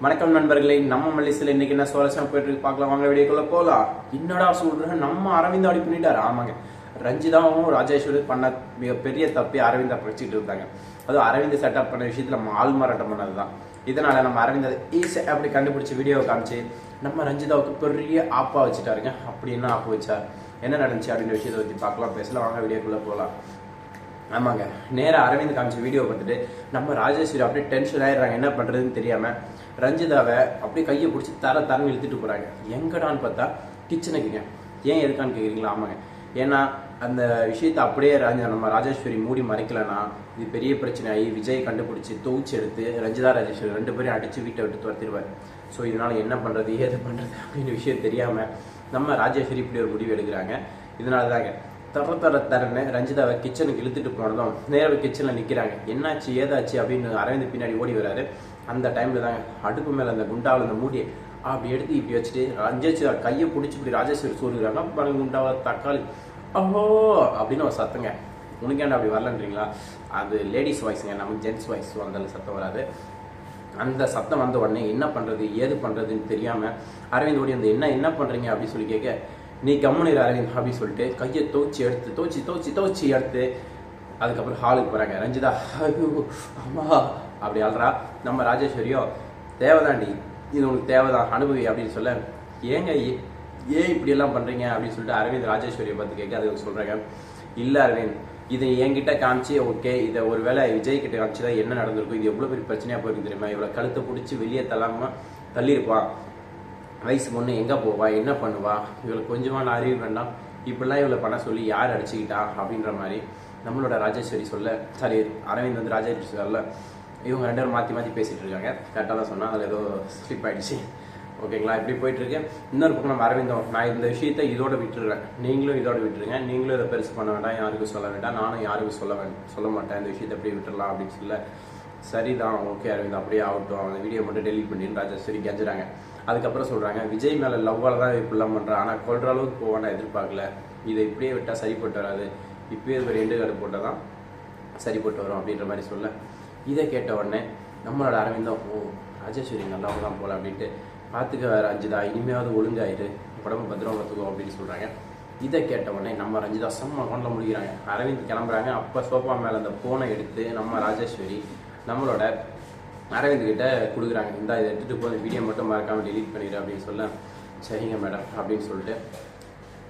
வணக்கம் நண்பர்களே நம்ம மல்லிசில் இன்னைக்கு என்ன சுவாரஸ்யம் போயிட்டு இருக்கு பார்க்கலாம். வாங்க வீடியோக்குள்ள போலாம். என்னடா சொல்றேன் நம்ம அரவிந்த் அப்படி பண்ணிட்டாரு. ஆமாங்க. ரஞ்சிதாவும் ராஜேஸ்வரி பண்ண மிகப்பெரிய தப்பி அரவிந்தா படிச்சுட்டு இருந்தாங்க அதுவும் அரவிந்த் செட்டப் பண்ண விஷயத்துல ஆள் மாறாட்டம் பண்ணதுதான். இதனால நம்ம அரவிந்த் அதை ஈஸி அப்படி கண்டுபிடிச்சு வீடியோவை காமிச்சு நம்ம ரஞ்சிதாவுக்கு பெரிய ஆப்பா வச்சுட்டாருங்க. அப்படி என்ன ஆப்பு வச்சார்? என்ன நடந்துச்சு அப்படின்ற விஷயத்தை பத்தி பார்க்கலாம். பேசலாம். வாங்க வீடியோக்குள்ள போகலாம் ஆமாங்க. நேராக அரவிந்த் காமிச்ச வீடியோ பார்த்துட்டு நம்ம ராஜேஸ்வரி அப்படியே டென்ஷன் ஆயிடுறாங்க. என்ன பண்றதுன்னு தெரியாம ரஞ்சிதாவை அப்படியே கையை பிடிச்சி தர தரன்னு இழுத்துட்டு போகிறாங்க எங்கடான்னு பார்த்தா கிச்சனுக்குங்க. ஏன் எதுக்கான்னு கேட்குறீங்களா ஆமாங்க. ஏன்னா அந்த விஷயத்தை அப்படியே ராஜ நம்ம ராஜேஸ்வரி மூடி மறைக்கலன்னா இது பெரிய பிரச்சனை ஆகி விஜய் கண்டுபிடிச்சி தூச்சி எடுத்து ரஞ்சிதா ராஜேஸ்வரி ரெண்டு பேரும் அடிச்சு வீட்டை விட்டு துரத்திடுவார். ஸோ இதனால் என்ன பண்ணுறது ஏது பண்ணுறது அப்படின்னு விஷயம் தெரியாமல் நம்ம ராஜேஸ்வரி இப்படி ஒரு முடிவு எடுக்கிறாங்க. இதனால தாங்க தர தர தரன்னு ரஞ்சிதாவை கிச்சனுக்கு இழுத்துட்டு போனதும் நேராக கிச்சனில் நிற்கிறாங்க என்னாச்சு ஏதாச்சு அப்படின்னு அரவிந்த் பின்னாடி ஓடி வராரு. அந்த டைமில் தாங்க. அடுப்பு மேலே அந்த குண்டாவில் அந்த மூடியை அப்படி எடுத்து இப்படி வச்சுட்டு அஞ்சு கையை பிடிச்சி இப்படி ராஜேஸ்வரி சூருகிறாங்க பாருங்க குண்டாவில் தக்காளி. ஓஹோ அப்படின்னு ஒரு சத்தங்க. உனக்கு ஏன்டா அப்படி வரலன்றீங்களா? அது லேடிஸ் வாய்ஸுங்க நமக்கு ஜென்ஸ் வாய்ஸ் வந்தாலும் சத்தம் வராது. அந்த சத்தம் வந்த உடனே என்ன பண்ணுறது ஏது பண்ணுறதுன்னு தெரியாமல் அரவிந்த் ஓடி வந்து என்ன என்ன பண்ணுறீங்க அப்படின்னு சொல்லி கேட்க நீ கம்முனிரு அரவிந்த் அப்படின்னு சொல்லிட்டு கையை தோச்சி எடுத்து தோச்சி தோச்சி தோச்சி எடுத்து அதுக்கப்புறம் ஹாலுக்கு போகிறாங்க ரஞ்சிதா ஐயோ அம்மா அப்படி ஆள்றா நம்ம ராஜேஸ்வரியோ தேவைதாண்டி இது உனக்கு தேவைதான் அனுபவி அப்படின்னு சொல்ல ஏங்க ஏ- ஏன் இப்படி எல்லாம் பண்றீங்க? அப்படின்னு சொல்லிட்டு அரவிந்த் ராஜேஸ்வரியை பார்த்து கேட்க அதுக்கு சொல்றாங்க இல்ல அரவிந்த் இதை என்கிட்ட காமிச்சு ஓகே இதை ஒரு வேளை விஜய் கிட்ட தான் என்ன நடந்திருக்கும்? இது எவ்வளவு பெரிய பிரச்சனையா போயிருக்கு தெரியுமா? இவ்வளவு கழுத்தை பிடிச்சி வெளியே தள்ளாம தள்ளியிருப்பான் வயசு பொண்ணு எங்க போவா? என்ன பண்ணுவா? இவளுக்கு கொஞ்சமான அறிவு வேண்டாம். இப்படிலாம் இவளை பண்ண சொல்லி யார் அடிச்சுக்கிட்டா? அப்படின்ற மாதிரி. நம்மளோட ராஜேஸ்வரி சொல்ல சாரி அரவிந்த் வந்து ராஜேஸ்வரி சொல்ல இவங்க ரெண்டு பேரும் மாற்றி மாற்றி பேசிட்டு இருக்காங்க. கரெக்டாக தான் சொன்னால் அதில் ஏதோ ஸ்லிப் ஆயிடுச்சு. ஓகேங்களா இப்படி போயிட்டு இன்னொரு பக்கம் நம்ம அரவிந்தம் நான் இந்த விஷயத்தை இதோட விட்டுருவேன். நீங்களும் இதோட விட்டுருங்க. நீங்களும் இதை பெருசு பண்ண வேண்டாம் யாருக்கும் சொல்ல வேண்டாம். நானும் யாருக்கும் சொல்ல வேண்டாம் சொல்ல மாட்டேன். இந்த விஷயத்தை அப்படியே விட்டுடலாம் அப்படின்னு சொல்ல சரிதான் ஓகே அரவிந்த் அப்படியே ஆகட்டும். அந்த வீடியோ மட்டும் டெலிட் பண்ணின்னு ராஜேஸ்வரி கெஞ்சுறாங்க. அதுக்கப்புறம் சொல்கிறாங்க விஜய் மேலே லவ்வால் தான் இப்படிலாம் பண்ணுறேன் ஆனால் கொள்கிற அளவுக்கு போக வேண்டாம் எதிர்பார்க்கல. இதை இப்படியே விட்டால் சரிப்பட்டு வராது. இப்பயே ஒரு ரெண்டு கார்டு போட்டால் தான் சரிப்பட்டு வரும் அப்படின்ற மாதிரி சொல்ல. இதை கேட்ட உடனே நம்மளோட அரவிந்தம் ஓ ராஜேஸ்வரி நல்லவங்க தான் போல அப்படின்ட்டு பார்த்துக்க ரஞ்சிதா இனிமையாவது ஒழுங்காயிரு உடம்பு பத்திரமா பார்த்துக்கோ அப்படின்னு சொல்கிறாங்க இதை கேட்ட உடனே நம்ம ரஞ்சிதா செம்ம கொண்ட முடிக்கிறாங்க. அரவிந்த் கிளம்புறாங்க. அப்போ சோஃபா மேலே அந்த ஃபோனை எடுத்து நம்ம ராஜேஸ்வரி நம்மளோட அரவிந்த் கிட்ட கொடுக்குறாங்க. இந்த இதை எடுத்துட்டு போய் வீடியோ மட்டும் மறக்காமல் delete பண்ணிடு அப்படின்னு சொல்ல. சரிங்க மேடம் அப்படின்னு சொல்லிட்டு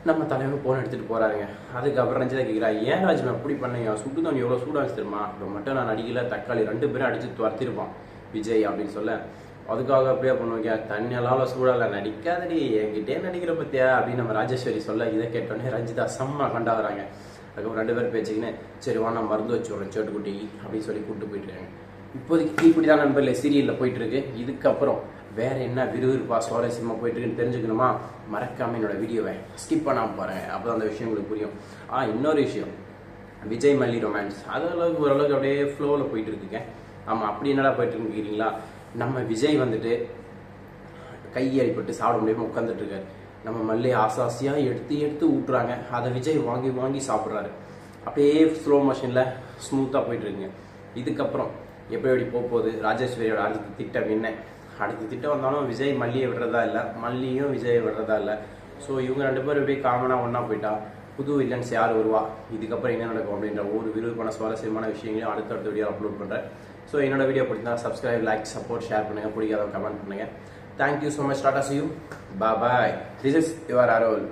நம்ம தலைவர் போன் எடுத்துகிட்டு போகிறாருங்க அதுக்கப்புறம் ரஞ்சிதா கேட்குறா ஏன் ராஜ்மா அப்படி பண்ணீங்க? சுட்டு தண்ணி எவ்வளோ சூடாக வச்சு இப்போ மட்டும் நான் நடிக்கல தக்காளி ரெண்டு பேரும் அடித்து துரத்திருப்பான் விஜய் அப்படின்னு சொல்ல. அதுக்காக அப்படியே பண்ணுவாங்க தண்ணியெல்லாம் சூடால நடிக்காதடி என்கிட்டே நடிக்கிற பத்தியா? அப்படின்னு நம்ம ராஜேஸ்வரி சொல்ல இதை கேட்டோடனே ரஞ்சிதா செம்ம கண்டாகிறாங்க அதுக்கப்புறம் ரெண்டு பேரும் பேச்சுக்கின்னு சரி வா நான் மருந்து வச்சு விட்றேன் சேட்டுக்குட்டி அப்படின்னு சொல்லி கூப்பிட்டு போயிட்டுருக்காங்க இப்போதைக்கு தீப்பிடி தான் நண்பர்களே சீரியலில் போயிட்டு இருக்கு இதுக்கப்புறம் வேற என்ன விறுவிறுப்பா சுவாரஸ்யமா போயிட்டு இருக்குன்னு தெரிஞ்சுக்கணுமா? மறக்காம என்னோட வீடியோவை ஸ்கிப் பண்ணாம பாருங்க அப்பதான் அந்த விஷயம் உங்களுக்கு புரியும். ஆ இன்னொரு விஷயம். விஜய் மல்லி ரொமான்ஸ் அது அளவுக்கு ஓரளவுக்கு அப்படியே ஃப்ளோவில் போயிட்டு இருக்குங்க அப்படி என்னடா போயிட்டு இருக்குங்கிறீங்களா நம்ம விஜய் வந்துட்டு கை சாப்பிட முடியாம உட்காந்துட்டு இருக்காரு நம்ம மல்லி ஆசாசியாக எடுத்து எடுத்து ஊட்டுறாங்க. அதை விஜய் வாங்கி வாங்கி சாப்பிட்றாரு. அப்படியே ஸ்லோ மோஷனில் ஸ்மூத்தாக போயிட்டு இருக்குங்க இதுக்கப்புறம் எப்படி எப்படி போக போகுது ராஜேஸ்வரியோட அடுத்த திட்டம் என்ன? அடுத்த திட்டம் வந்தாலும் விஜய் மல்லியை விடுறதா இல்லை மல்லியும் விஜயை விடுறதா இல்லை. ஸோ இவங்க ரெண்டு பேரும் எப்படி காமனாக ஒன்றா போயிட்டா புது வில்லன்ஸ் யார் வருவா? இதுக்கப்புறம் என்ன நடக்கும் அப்படின்ற ஒரு விருப்பமான சுவாரஸ்யமான விஷயங்களையும் அடுத்தடுத்த வீடியோ அப்லோட் பண்ணுறேன் ஸோ என்னோட வீடியோ பிடிச்சிருந்தா சப்ஸ்கிரைப் லைக் சப்போர்ட் ஷேர் பண்ணுங்க. பிடிக்காதவங்க கமெண்ட் பண்ணுங்க. Thank you so much tata see you bye this is your Arrol